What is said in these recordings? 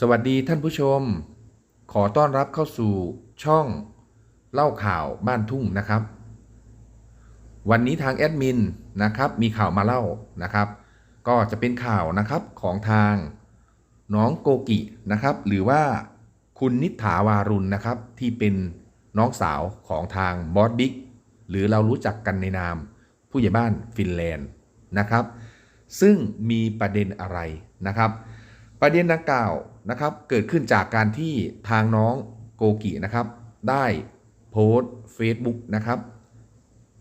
สวัสดีท่านผู้ชม ขอต้อนรับเข้าสู่ช่องเล่าข่าวบ้านทุ่งนะครับ วันนี้ทางแอดมินนะครับมีข่าวมาเล่านะครับ ก็จะเป็นข่าวนะครับของทางน้องโกกินะครับ หรือว่าคุณนิฐาวารุณนะครับ ที่เป็นน้องสาวของทางบอสบิ๊กหรือเรารู้จักกันในนาม ผู้ใหญ่บ้านฟินแลนด์นะครับ ซึ่งมีประเด็นอะไรนะครับ ประเด็นดังกล่าวนะครับ เกิดขึ้นจากการที่ทางน้องโกกินะครับ ได้โพสต์ Facebook นะครับ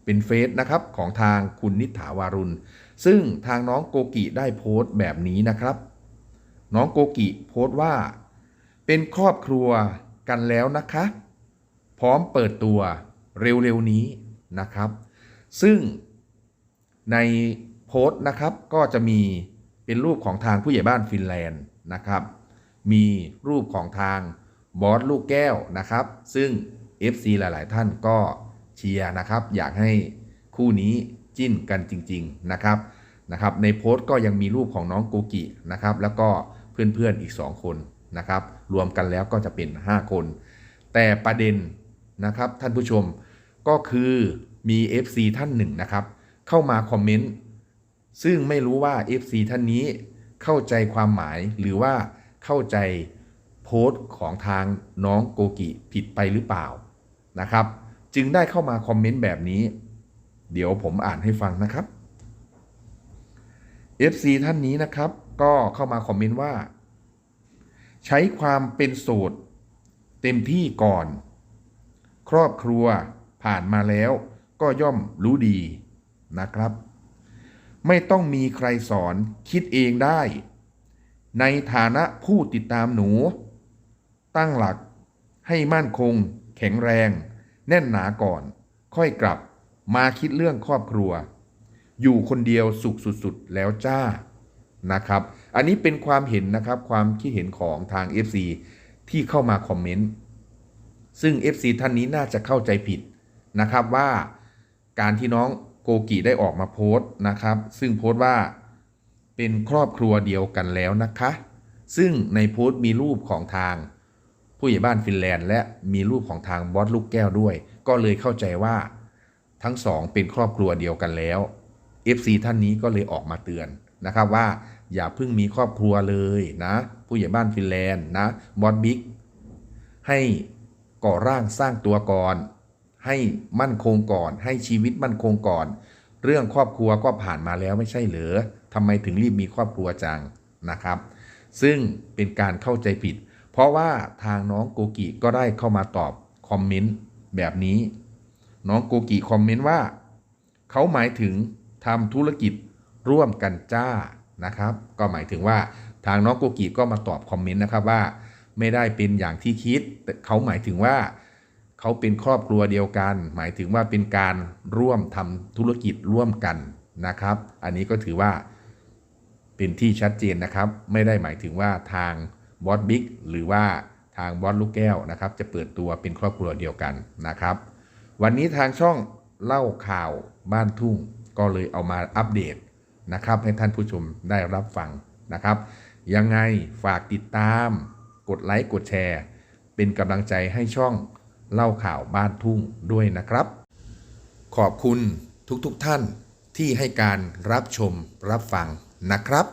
เป็นเฟซนะครับของทางคุณนิษฐาวารุณ ซึ่งทางน้องโกกิได้โพสต์แบบนี้นะครับ น้องโกกิโพสต์ว่า เป็นครอบครัวกันแล้วนะคะ พร้อมเปิดตัวเร็วๆนี้นะครับ ซึ่งในโพสต์นะครับก็จะมี เป็นรูปของทางผู้ใหญ่บ้านฟินแลนด์นะครับ มีรูปของทางบอสลูกแก้วนะครับ ซึ่ง FC หลาย ๆ ท่านก็เชียร์นะครับ อยากให้คู่นี้จิ้นกันจริง ๆ นะครับนะครับ ในโพสต์ก็ยังมีรูปของน้องโกกินะครับ แล้วก็เพื่อน ๆ อีก 2 คนนะครับ รวมกันแล้วก็จะเป็น 5 คน แต่ประเด็นนะครับท่านผู้ชมก็คือมี FC ท่านหนึ่งนะครับ เข้ามาคอมเมนต์ ซึ่งไม่รู้ว่า FC ท่านนี้เข้าใจความหมายหรือว่าเข้าใจโพสต์ของทางน้องโกกิผิดไปหรือเปล่านะครับ จึงได้เข้ามาคอมเมนต์แบบนี้ เดี๋ยวผมอ่านให้ฟังนะครับ FC ท่านนี้นะครับ ก็เข้ามาคอมเมนต์ว่า ใช้ความเป็นโสดเต็มที่ก่อน ครอบครัวผ่านมาแล้วก็ย่อมรู้ดีนะครับ ไม่ต้องมีใครสอนคิดเองได้ ในฐานะผู้ติดตามหนู ตั้งหลัก ให้มั่นคง แข็งแรง แน่นหนาก่อน ค่อยกลับ มาคิดเรื่องครอบครัว อยู่คนเดียวสุขสุด ๆ แล้วจ้านะครับ อันนี้เป็นความเห็นนะครับ ความคิดเห็นของทาง FC ที่เข้ามาคอมเมนต์ซึ่ง FC ท่านนี้น่าจะเข้าใจผิดนะครับว่าการที่น้อง โกกิได้ออกมาโพสต์นะครับ ซึ่งโพสต์ว่าเป็นครอบครัวเดียวกันแล้วนะคะ ซึ่งในโพสต์มีรูปของทาง ผู้ใหญ่บ้านฟินแลนด์ และมีรูปของทางบอสลูกแก้วด้วย ก็เลยเข้าใจว่าทั้งสองเป็นครอบครัวเดียวกันแล้ว FC ท่านนี้ก็เลยออกมาเตือนนะครับว่าอย่าเพิ่งมีครอบครัวเลยนะ ผู้ใหญ่บ้านฟินแลนด์นะบอสบิ๊กให้ก่อร่างสร้างตัวก่อน ให้มั่นคงก่อน ให้ชีวิตมั่นคงก่อน เรื่องครอบครัวก็ผ่านมาแล้วไม่ใช่เหรอทำไมถึงรีบมีครอบครัวจังนะครับ ซึ่งเป็นการเข้าใจผิด เพราะว่าทางน้องโกกิก็ได้เข้ามาตอบคอมเมนต์แบบนี้ น้องโกกิคอมเมนต์ว่า เขาหมายถึงทำธุรกิจร่วมกันจ้านะครับ ก็หมายถึงว่าทางน้องโกกิก็มาตอบคอมเมนต์นะครับว่า ไม่ได้เป็นอย่างที่คิดแต่เขาหมายถึงว่า เขาเป็นครอบครัวเดียวกัน หมายถึงว่าเป็นการร่วมทำธุรกิจร่วมกันนะครับ อันนี้ก็ถือว่าเป็นที่ชัดเจนนะครับ ไม่ได้หมายถึงว่าทางบอสบิ๊กหรือว่าทางบอสลูกแก้วนะครับ จะเปิดตัวเป็นครอบครัวเดียวกันนะครับ วันนี้ทางช่องเล่าข่าวบ้านทุ่งก็เลยเอามาอัปเดตนะครับ ให้ท่านผู้ชมได้รับฟังนะครับ ยังไงฝากติดตาม กดไลค์กดแชร์ เป็นกำลังใจให้ช่อง เล่าข่าวบ้านทุ่งด้วยนะครับ ขอบคุณทุกๆทท่านที่ให้การรับชมรับฟังนะครับ